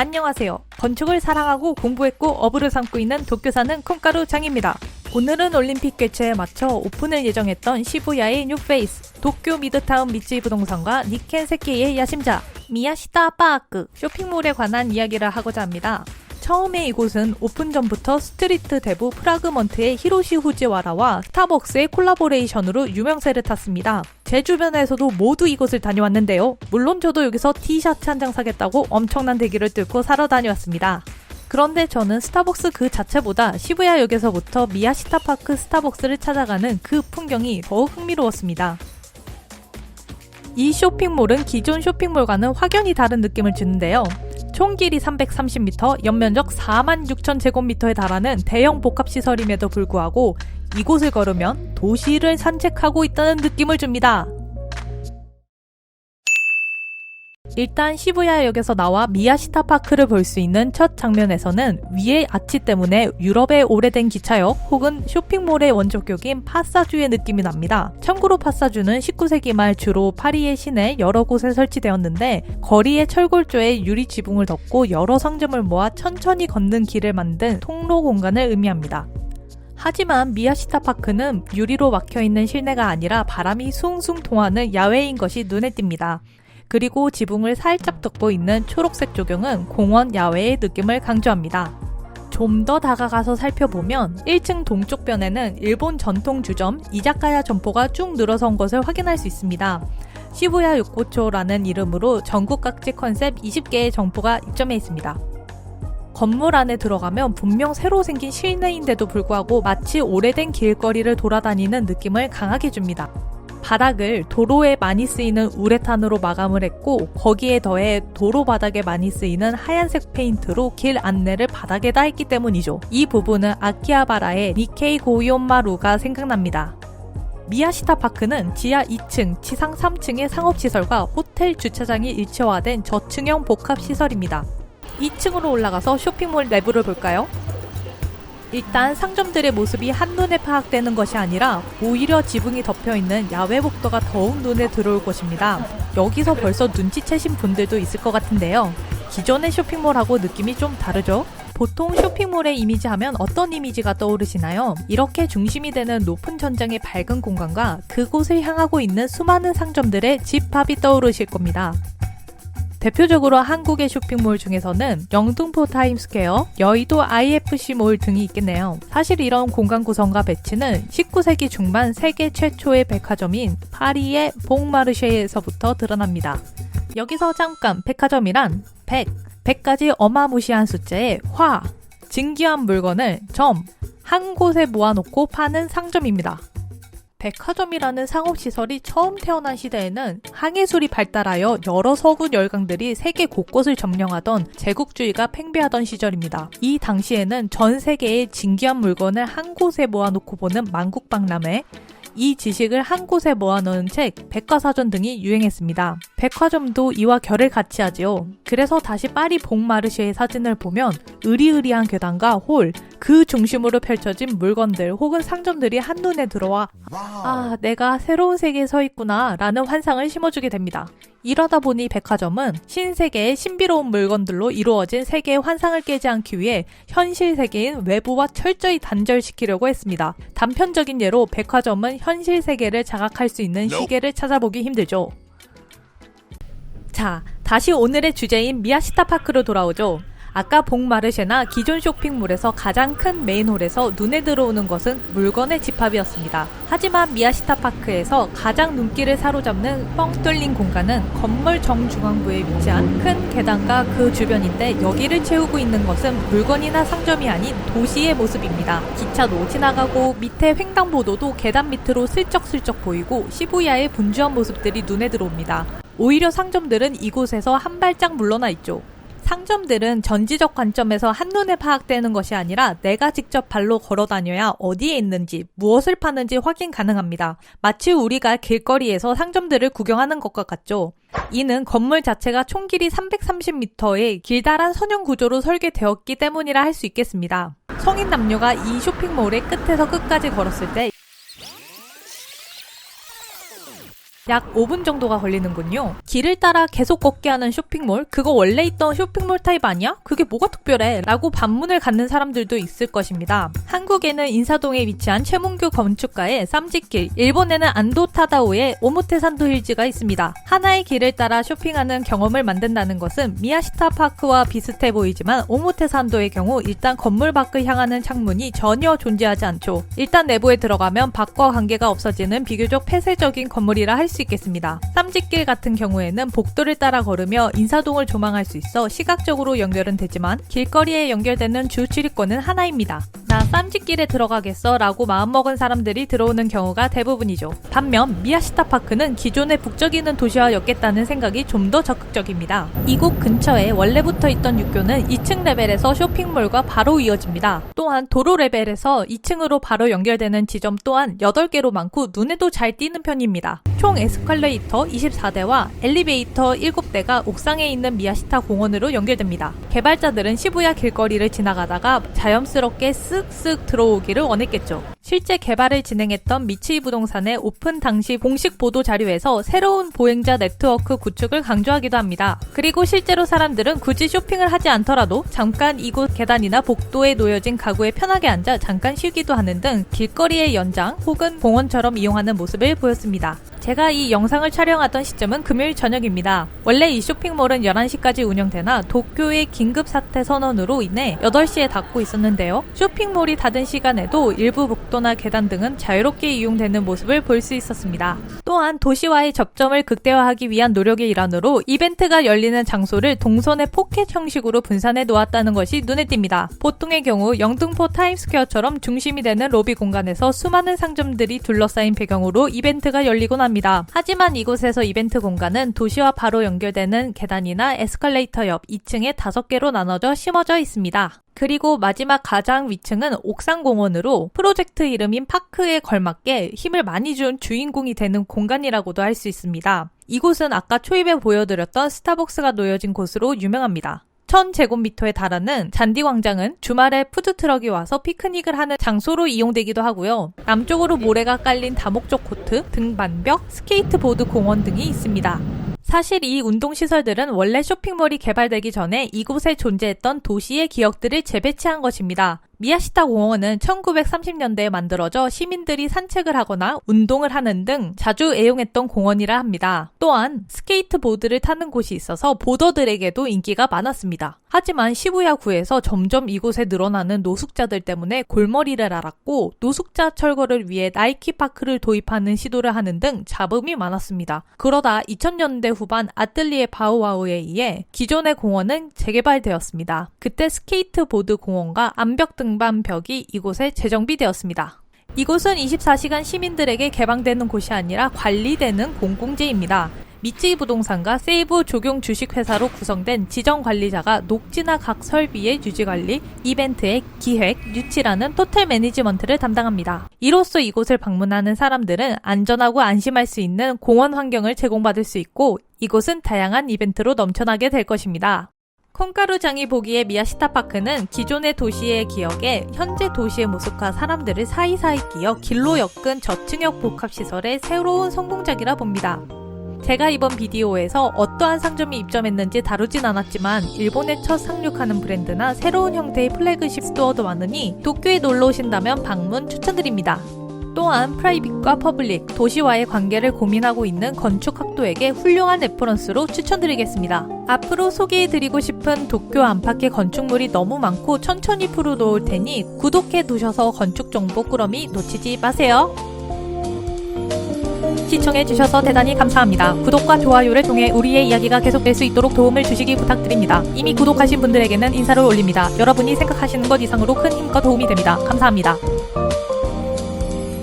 안녕하세요. 건축을 사랑하고 공부했고 어부를 삼고 있는 도쿄 사는 콩가루 장입니다. 오늘은 올림픽 개최에 맞춰 오픈을 예정했던 시부야의 뉴페이스, 도쿄 미드타운 미쯔이 부동산과 니켄 세키의 야심자, 미야시타 파크 쇼핑몰에 관한 이야기를 하고자 합니다. 처음에 이곳은 오픈 전부터 스트리트 대부 프라그먼트의 히로시 후지와라와 스타벅스의 콜라보레이션으로 유명세를 탔습니다. 제 주변에서도 모두 이곳을 다녀왔는데요. 물론 저도 여기서 티셔츠 한 장 사겠다고 엄청난 대기를 뚫고 사러 다녀왔습니다. 그런데 저는 스타벅스 그 자체보다 시부야역에서부터 미야시타 파크 스타벅스를 찾아가는 그 풍경이 더욱 흥미로웠습니다. 이 쇼핑몰은 기존 쇼핑몰과는 확연히 다른 느낌을 주는데요. 총 길이 330m, 연면적 4만 6천 제곱미터에 달하는 대형 복합시설임에도 불구하고 이곳을 걸으면 도시를 산책하고 있다는 느낌을 줍니다. 일단 시부야역에서 나와 미야시타 파크를 볼 수 있는 첫 장면에서는 위의 아치 때문에 유럽의 오래된 기차역 혹은 쇼핑몰의 원조격인 파사주의 느낌이 납니다. 참고로 파사주는 19세기 말 주로 파리의 시내 여러 곳에 설치되었는데 거리에 철골조의 유리 지붕을 덮고 여러 상점을 모아 천천히 걷는 길을 만든 통로 공간을 의미합니다. 하지만 미야시타 파크는 유리로 막혀 있는 실내가 아니라 바람이 숭숭 통하는 야외인 것이 눈에 띕니다. 그리고 지붕을 살짝 덮고 있는 초록색 조경은 공원 야외의 느낌을 강조합니다. 좀 더 다가가서 살펴보면 1층 동쪽 변에는 일본 전통 주점 이자카야 점포가 쭉 늘어선 것을 확인할 수 있습니다. 시부야 육고초라는 이름으로 전국 각지 컨셉 20개의 점포가 입점해 있습니다. 건물 안에 들어가면 분명 새로 생긴 실내인데도 불구하고 마치 오래된 길거리를 돌아다니는 느낌을 강하게 줍니다. 바닥을 도로에 많이 쓰이는 우레탄으로 마감을 했고 거기에 더해 도로 바닥에 많이 쓰이는 하얀색 페인트로 길 안내를 바닥에다 했기 때문이죠. 이 부분은 아키하바라의 니케이 고이온마루가 생각납니다. 미야시타 파크는 지하 2층, 지상 3층의 상업시설과 호텔 주차장이 일체화된 저층형 복합시설입니다. 2층으로 올라가서 쇼핑몰 내부를 볼까요? 일단 상점들의 모습이 한눈에 파악되는 것이 아니라 오히려 지붕이 덮여 있는 야외 복도가 더욱 눈에 들어올 것입니다. 여기서 벌써 눈치채신 분들도 있을 것 같은데요. 기존의 쇼핑몰하고 느낌이 좀 다르죠? 보통 쇼핑몰의 이미지 하면 어떤 이미지가 떠오르시나요? 이렇게 중심이 되는 높은 천장의 밝은 공간과 그곳을 향하고 있는 수많은 상점들의 집합이 떠오르실 겁니다. 대표적으로 한국의 쇼핑몰 중에서는 영등포 타임스퀘어, 여의도 IFC몰 등이 있겠네요. 사실 이런 공간 구성과 배치는 19세기 중반 세계 최초의 백화점인 파리의 봉마르쉐에서부터 드러납니다. 여기서 잠깐 백화점이란 100, 100가지 어마무시한 숫자의 화, 진귀한 물건을 점, 한 곳에 모아놓고 파는 상점입니다. 백화점이라는 상업시설이 처음 태어난 시대에는 항해술이 발달하여 여러 서구 열강들이 세계 곳곳을 점령하던 제국주의가 팽배하던 시절입니다. 이 당시에는 전 세계의 진귀한 물건을 한 곳에 모아놓고 보는 만국박람회, 이 지식을 한 곳에 모아놓은 책, 백과사전 등이 유행했습니다. 백화점도 이와 결을 같이 하지요. 그래서 다시 파리 봉마르쉐의 사진을 보면 으리으리한 계단과 홀, 그 중심으로 펼쳐진 물건들 혹은 상점들이 한눈에 들어와 아, 내가 새로운 세계에 서 있구나 라는 환상을 심어주게 됩니다. 이러다 보니 백화점은 신세계의 신비로운 물건들로 이루어진 세계의 환상을 깨지 않기 위해 현실 세계인 외부와 철저히 단절시키려고 했습니다. 단편적인 예로 백화점은 현실 세계를 자각할 수 있는 시계를 찾아보기 힘들죠. 자, 다시 오늘의 주제인 미야시타 파크로 돌아오죠. 아까 봉마르쉐나 기존 쇼핑몰에서 가장 큰 메인홀에서 눈에 들어오는 것은 물건의 집합이었습니다. 하지만 미야시타 파크에서 가장 눈길을 사로잡는 뻥 뚫린 공간은 건물 정중앙부에 위치한 큰 계단과 그 주변인데 여기를 채우고 있는 것은 물건이나 상점이 아닌 도시의 모습입니다. 기차도 지나가고 밑에 횡단보도도 계단 밑으로 슬쩍슬쩍 보이고 시부야의 분주한 모습들이 눈에 들어옵니다. 오히려 상점들은 이곳에서 한 발짝 물러나 있죠. 상점들은 전지적 관점에서 한눈에 파악되는 것이 아니라 내가 직접 발로 걸어 다녀야 어디에 있는지, 무엇을 파는지 확인 가능합니다. 마치 우리가 길거리에서 상점들을 구경하는 것과 같죠. 이는 건물 자체가 총 길이 330m의 길다란 선형 구조로 설계되었기 때문이라 할 수 있겠습니다. 성인 남녀가 이 쇼핑몰의 끝에서 끝까지 걸었을 때 약 5분 정도가 걸리는군요. 길을 따라 계속 걷게 하는 쇼핑몰? 그거 원래 있던 쇼핑몰 타입 아니야? 그게 뭐가 특별해? 라고 반문을 갖는 사람들도 있을 것입니다. 한국에는 인사동에 위치한 최문규 건축가의 쌈짓길, 일본에는 안도 타다오의 오모테산도 힐즈가 있습니다. 하나의 길을 따라 쇼핑하는 경험을 만든다는 것은 미야시타 파크와 비슷해 보이지만 오모테산도의 경우 일단 건물 밖을 향하는 창문이 전혀 존재하지 않죠. 일단 내부에 들어가면 밖과 관계가 없어지는 비교적 폐쇄적인 건물이라 할수 있겠습니다. 쌈짓길 같은 경우에는 복도를 따라 걸으며 인사동을 조망할 수 있어 시각적으로 연결은 되지만 길거리에 연결되는 주 출입구는 하나입니다. 나 쌈짓길에 들어가겠어 라고 마음먹은 사람들이 들어오는 경우가 대부분이죠. 반면 미야시타 파크는 기존의 북적이는 도시화였겠다는 생각이 좀 더 적극적입니다. 이곳 근처에 원래부터 있던 육교는 2층 레벨에서 쇼핑몰과 바로 이어집니다. 또한 도로 레벨에서 2층으로 바로 연결되는 지점 또한 8개로 많고 눈에도 잘 띄는 편입니다. 총 에스컬레이터 24대와 엘리베이터 7대가 옥상에 있는 미야시타 공원으로 연결됩니다. 개발자들은 시부야 길거리를 지나가다가 자연스럽게 쓱쓱 들어오기를 원했겠죠. 실제 개발을 진행했던 미츠이 부동산의 오픈 당시 공식 보도 자료에서 새로운 보행자 네트워크 구축을 강조하기도 합니다. 그리고 실제로 사람들은 굳이 쇼핑을 하지 않더라도 잠깐 이곳 계단이나 복도에 놓여진 가구에 편하게 앉아 잠깐 쉬기도 하는 등 길거리의 연장 혹은 공원처럼 이용하는 모습을 보였습니다. 제가 이 영상을 촬영하던 시점은 금요일 저녁입니다. 원래 이 쇼핑몰은 11시까지 운영되나 도쿄의 긴급 사태 선언으로 인해 8시에 닫고 있었는데요. 쇼핑몰이 닫은 시간에도 일부 복도나 계단 등은 자유롭게 이용되는 모습을 볼 수 있었습니다. 또한 도시와의 접점을 극대화하기 위한 노력의 일환으로 이벤트가 열리는 장소를 동선의 포켓 형식으로 분산해 놓았다는 것이 눈에 띕니다. 보통의 경우 영등포 타임스퀘어처럼 중심이 되는 로비 공간에서 수많은 상점들이 둘러싸인 배경으로 이벤트가 열리곤 합니다. 하지만 이곳에서 이벤트 공간은 도시와 바로 연결되는 계단이나 에스컬레이터 옆 2층에 5개로 나눠져 심어져 있습니다. 그리고 마지막 가장 위층은 옥상공원으로 프로젝트 이름인 파크에 걸맞게 힘을 많이 준 주인공이 되는 공간이라고도 할 수 있습니다. 이곳은 아까 초입에 보여드렸던 스타벅스가 놓여진 곳으로 유명합니다. 1000제곱미터에 달하는 잔디광장은 주말에 푸드트럭이 와서 피크닉을 하는 장소로 이용되기도 하고요. 남쪽으로 모래가 깔린 다목적 코트, 등반벽, 스케이트보드 공원 등이 있습니다. 사실 이 운동시설들은 원래 쇼핑몰이 개발되기 전에 이곳에 존재했던 도시의 기억들을 재배치한 것입니다. 미야시타 공원은 1930년대에 만들어져 시민들이 산책을 하거나 운동을 하는 등 자주 애용했던 공원이라 합니다. 또한 스케이트보드를 타는 곳이 있어서 보더들에게도 인기가 많았습니다. 하지만 시부야구에서 점점 이곳에 늘어나는 노숙자들 때문에 골머리를 앓았고 노숙자 철거를 위해 나이키 파크를 도입하는 시도를 하는 등 잡음이 많았습니다. 그러다 2000년대 후반 아틀리에 바우와우에 의해 기존의 공원은 재개발되었습니다. 그때 스케이트보드 공원과 암벽 등 반벽이 이곳에 재정비되었습니다. 이곳은 24시간 시민들에게 개방되는 곳이 아니라 관리되는 공공재입니다. 미츠이 부동산과 세이브 조경 주식회사로 구성된 지정 관리자가 녹지나 각 설비의 유지 관리, 이벤트의 기획, 유치라는 토탈 매니지먼트를 담당합니다. 이로써 이곳을 방문하는 사람들은 안전하고 안심할 수 있는 공원 환경을 제공받을 수 있고 이곳은 다양한 이벤트로 넘쳐나게 될 것입니다. 콩가루장이 보기에 미야시타 파크는 기존의 도시의 기억에 현재 도시의 모습과 사람들을 사이사이 끼어 길로 엮은 저층역 복합시설의 새로운 성공작이라 봅니다. 제가 이번 비디오에서 어떠한 상점이 입점했는지 다루진 않았지만 일본에 첫 상륙하는 브랜드나 새로운 형태의 플래그십 스토어도 많으니 도쿄에 놀러 오신다면 방문 추천드립니다. 또한 프라이빗과 퍼블릭, 도시와의 관계를 고민하고 있는 건축학도에게 훌륭한 레퍼런스로 추천드리겠습니다. 앞으로 소개해드리고 싶은 도쿄 안팎의 건축물이 너무 많고 천천히 풀어놓을 테니 구독해 두셔서 건축 정보 꾸러미 놓치지 마세요. 시청해주셔서 대단히 감사합니다. 구독과 좋아요를 통해 우리의 이야기가 계속될 수 있도록 도움을 주시기 부탁드립니다. 이미 구독하신 분들에게는 인사를 올립니다. 여러분이 생각하시는 것 이상으로 큰 힘과 도움이 됩니다. 감사합니다.